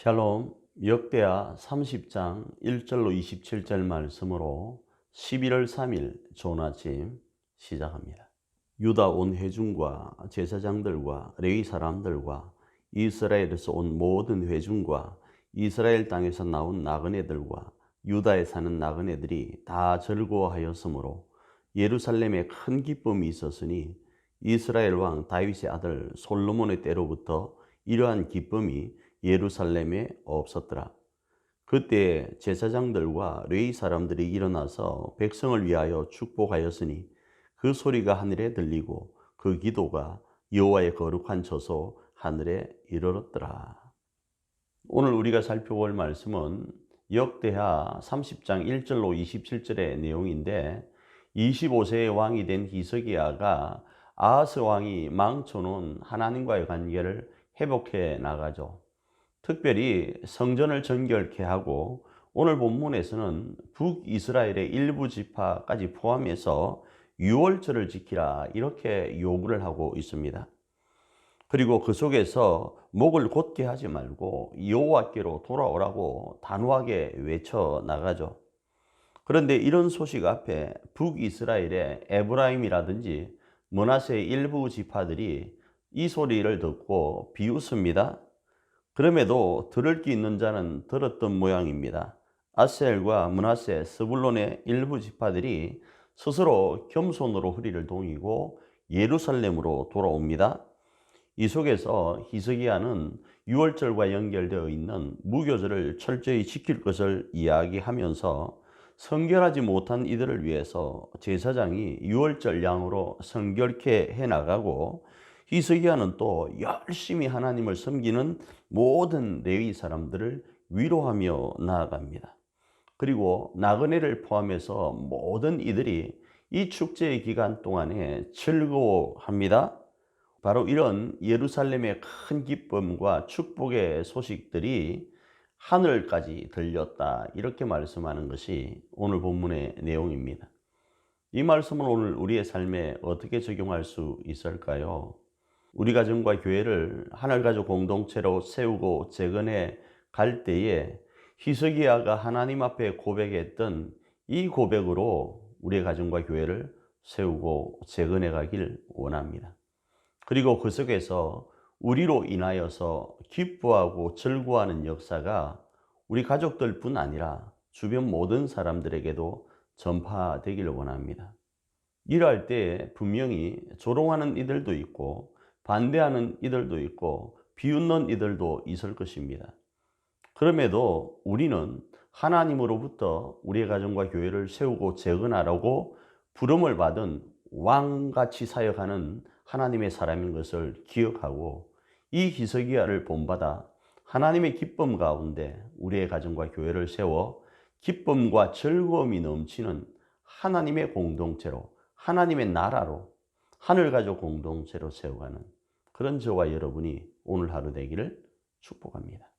샬롬 역대하 30장 1절로 27절 말씀으로 11월 3일 좋은 아침 시작합니다. 유다 온 회중과 제사장들과 레위 사람들과 이스라엘에서 온 모든 회중과 이스라엘 땅에서 나온 나그네들과 유다에 사는 나그네들이 다 즐거워하였으므로 예루살렘에 큰 기쁨이 있었으니 이스라엘 왕 다윗의 아들 솔로몬의 때로부터 이러한 기쁨이 예루살렘에 없었더라. 그때 제사장들과 레위 사람들이 일어나서 백성을 위하여 축복하였으니 그 소리가 하늘에 들리고 그 기도가 여호와의 거룩한 저소 하늘에 이르렀더라. 오늘 우리가 살펴볼 말씀은 역대하 30장 1절로 27절의 내용인데 25세의 왕이 된 히스기야가 아하스 왕이 망쳐놓은 하나님과의 관계를 회복해 나가죠. 특별히 성전을 정결케 하고 오늘 본문에서는 북이스라엘의 일부 지파까지 포함해서 유월절을 지키라 이렇게 요구를 하고 있습니다. 그리고 그 속에서 목을 곧게 하지 말고 여호와께로 돌아오라고 단호하게 외쳐 나가죠. 그런데 이런 소식 앞에 북이스라엘의 에브라임이라든지 머나세의 일부 지파들이 이 소리를 듣고 비웃습니다. 그럼에도 들을 게 있는 자는 들었던 모양입니다. 아셀과 문하세, 스불론의 일부 지파들이 스스로 겸손으로 허리를 동이고 예루살렘으로 돌아옵니다. 이 속에서 히스기야는 유월절과 연결되어 있는 무교절을 철저히 지킬 것을 이야기하면서 성결하지 못한 이들을 위해서 제사장이 유월절 양으로 성결케 해 나가고 히스기야는 또 열심히 하나님을 섬기는 모든 레위 사람들을 위로하며 나아갑니다. 그리고 나그네를 포함해서 모든 이들이 이 축제의 기간 동안에 즐거워합니다. 바로 이런 예루살렘의 큰 기쁨과 축복의 소식들이 하늘까지 들렸다. 이렇게 말씀하는 것이 오늘 본문의 내용입니다. 이 말씀을 오늘 우리의 삶에 어떻게 적용할 수 있을까요? 우리 가정과 교회를 하늘 가족 공동체로 세우고 재건해 갈 때에 히스기야가 하나님 앞에 고백했던 이 고백으로 우리의 가정과 교회를 세우고 재건해 가길 원합니다. 그리고 그 속에서 우리로 인하여서 기뻐하고 즐거워하는 역사가 우리 가족들뿐 아니라 주변 모든 사람들에게도 전파되기를 원합니다. 일할 때 분명히 조롱하는 이들도 있고 반대하는 이들도 있고 비웃는 이들도 있을 것입니다. 그럼에도 우리는 하나님으로부터 우리의 가정과 교회를 세우고 재건하라고 부름을 받은 왕같이 사역하는 하나님의 사람인 것을 기억하고 이 히스기야를 본받아 하나님의 기쁨 가운데 우리의 가정과 교회를 세워 기쁨과 즐거움이 넘치는 하나님의 공동체로 하나님의 나라로 하늘 가족 공동체로 세워가는 그런 저와 여러분이 오늘 하루 되기를 축복합니다.